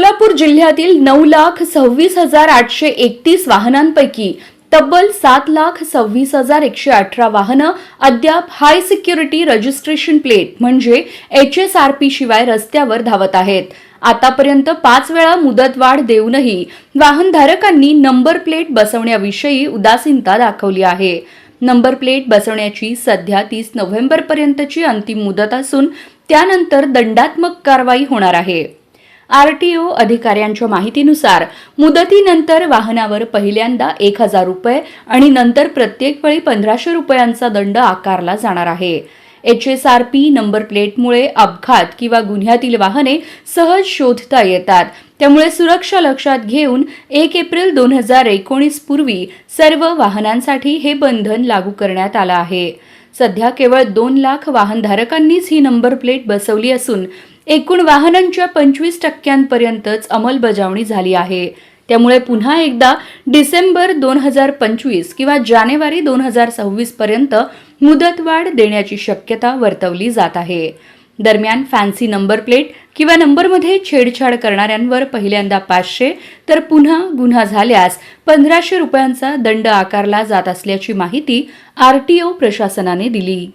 सोलापूर जिल्ह्यातील नऊ लाख सव्वीस हजार आठशे एकतीस वाहनांपैकी तब्बल सात लाख सव्वीस हजार एकशे अठरा वाहनं अद्याप हाय सिक्युरिटी रजिस्ट्रेशन प्लेट म्हणजे एच एस आर पी शिवाय रस्त्यावर धावत आहेत. आतापर्यंत पाच वेळा मुदतवाढ देऊनही वाहनधारकांनी नंबर प्लेट बसवण्याविषयी उदासीनता दाखवली आहे. नंबर प्लेट बसवण्याची सध्या तीस नोव्हेंबरपर्यंतची अंतिम मुदत असून त्यानंतर दंडात्मक कारवाई होणार आहे. आरटीओ अधिकाऱ्यांच्या माहितीनुसार मुदतीनंतर वाहनावर पहिल्यांदा एक हजार रुपये आणि नंतर प्रत्येक वेळी पंधराशे रुपयांचा दंड आकारला जाणार आहे. H S R P number प्लेटमुळे अपघात किंवा गुन्ह्यातील वाहने सहज शोधता येतात. त्यामुळे सुरक्षा लक्षात घेऊन एक एप्रिल दोन हजार एकोणीस पूर्वी सर्व वाहनांसाठी हे बंधन लागू करण्यात आलं आहे. सध्या केवळ दोन लाख वाहनधारकांनीच ही नंबर प्लेट बसवली असून एकूण वाहनांच्या पंचवीस टक्क्यांपर्यंतच अंमलबजावणी झाली आहे. त्यामुळे पुन्हा एकदा डिसेंबर दोन हजार पंचवीस किंवा जानेवारी दोन हजार सव्वीस पर्यंत मुदतवाढ देण्याची शक्यता वर्तवली जात आहे. दरम्यान फॅन्सी नंबर प्लेट किंवा नंबरमध्ये छेडछाड करणाऱ्यांवर पहिल्यांदा पाचशे तर पुन्हा गुन्हा झाल्यास पंधराशे रुपयांचा दंड आकारला जात असल्याची माहिती आरटीओ प्रशासनाने दिली.